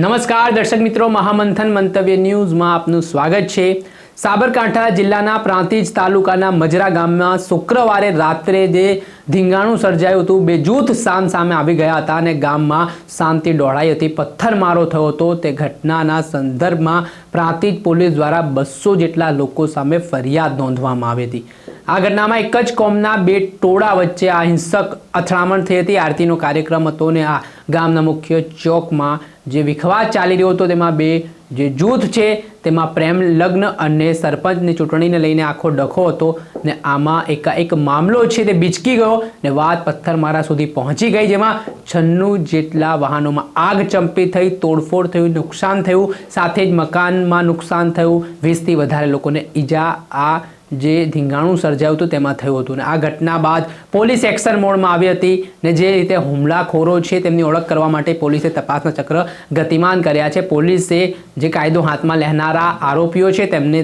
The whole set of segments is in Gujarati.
નમસ્કાર, દર્શક મિત્રો. મહામંથન મંતવ્ય ન્યૂઝમાં આપનું સ્વાગત છે. સાબરકાંઠા જિલ્લાના પ્રાંતિજ તાલુકાના મજરા ગામમાં શુક્રવારે રાત્રે જે ધીંગાણું સર્જાયું હતું, બે જૂથ સામ સામે આવી ગયા હતા અને ગામમાં શાંતિ દોડાઈ હતી. પથ્થરમારો થયો હતો. તે ઘટનાના સંદર્ભમાં પ્રાંતિજ પોલીસ દ્વારા બસો જેટલા લોકો સામે ફરિયાદ નોંધવામાં આવી હતી. આ ઘટનામાં એક જ કોમના બે ટોળા વચ્ચે આ હિંસક અથડામણ થઈ હતી. આરતીનો કાર્યક્રમ હતો ને આ ગામના મુખ્ય ચોકમાં જે વિખવાદ ચાલી રહ્યો હતો, તેમાં બે જે જૂથ છે, તેમાં પ્રેમ, લગ્ન અને સરપંચની ચૂંટણીને લઈને આખો ડખો હતો ને આમાં એકાએક મામલો છે તે બીચકી ગયો ને વાત પથ્થરમારા સુધી પહોંચી ગઈ, જેમાં છન્નું જેટલા વાહનોમાં આગ ચંપી થઈ, તોડફોડ થયું, નુકસાન થયું, સાથે જ મકાનમાં નુકસાન થયું, વીસથી વધારે લોકોને ઈજા આ જે ધીંગાણું સર્જાયું હતું તેમાં થયું હતું ને આ ઘટના બાદ પોલીસ એક્શન મોડમાં આવી હતી ને જે રીતે હુમલાખોરો છે તેમની ઓળખ કરવા માટે પોલીસે તપાસના ચક્ર ગતિમાન કર્યા છે. પોલીસે જે કાયદો હાથમાં લેનારા આરોપીઓ છે, તેમને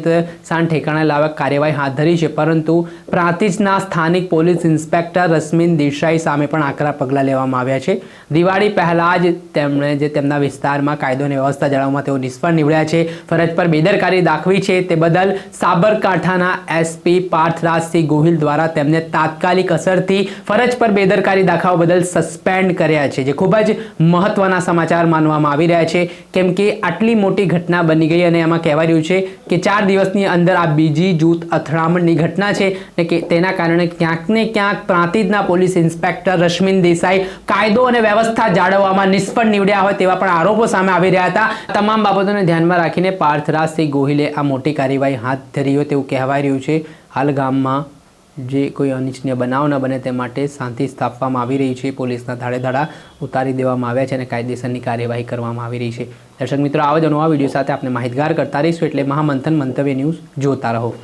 સાન ઠેકાણે લાવવા કાર્યવાહી હાથ ધરી છે. પરંતુ પ્રાંતિજના સ્થાનિક પોલીસ ઇન્સ્પેક્ટર રશ્મિન દેસાઈ સામે પણ આકરા પગલાં લેવામાં આવ્યા છે. દિવાળી પહેલાં જ તેમણે જે તેમના વિસ્તારમાં કાયદો અને વ્યવસ્થા જાળવવામાં તેઓ નિષ્ફળ નીવડ્યા છે. ફરજ પર બેદરકારી દાખવી છે. તે બદલ સાબરકાંઠાના એસપી પાર્થરાજસિંહ ગોહિલ દ્વારા તેમને તાત્કાલિક અસરથી ફરજ પર બેદરકારી દાખવવા બદલ સસ્પેન્ડ કર્યા છે, જે ખૂબ જ મહત્વના સમાચાર માનવામાં આવી રહ્યા છે. કેમ કે આટલી મોટી ઘટના બની ગઈ અને એમાં કહેવાય રહ્યું છે કે ચાર દિવસની અંદર આ બીજી જૂથ અથડામણની ઘટના છે ને કે તેના કારણે ક્યાંક ને ક્યાંક પ્રાંતિજના પોલીસ ઇન્સ્પેક્ટર રશ્મિન દેસાઈ કાયદો અને વ્યવસ્થા જાળવવામાં નિષ્ફળ નીવડ્યા હોય તેવા પણ આરોપો સામે આવી રહ્યા હતા. તમામ બાબતોને ધ્યાનમાં રાખીને પાર્થરાજસિંહ ગોહિલે આ મોટી કાર્યવાહી હાથ ધરી હોય તેવું કહેવાય રહ્યું છે. હાલ ગામમાં જે કોઈ અનિચ્છનીય બનાવ ન બને તે માટે શાંતિ સ્થાપવામાં આવી રહી છે. પોલીસના ધાડે ધાડા ઉતારી દેવામાં આવ્યા છે અને કાયદેસરની કાર્યવાહી કરવામાં આવી રહી છે. દર્શક મિત્રો, આવા જ નવા વીડિયો સાથે આપણે માહિતગાર કરતા રહીશું. એટલે મહામંથન મંતવ્ય ન્યૂઝ જોતા રહો.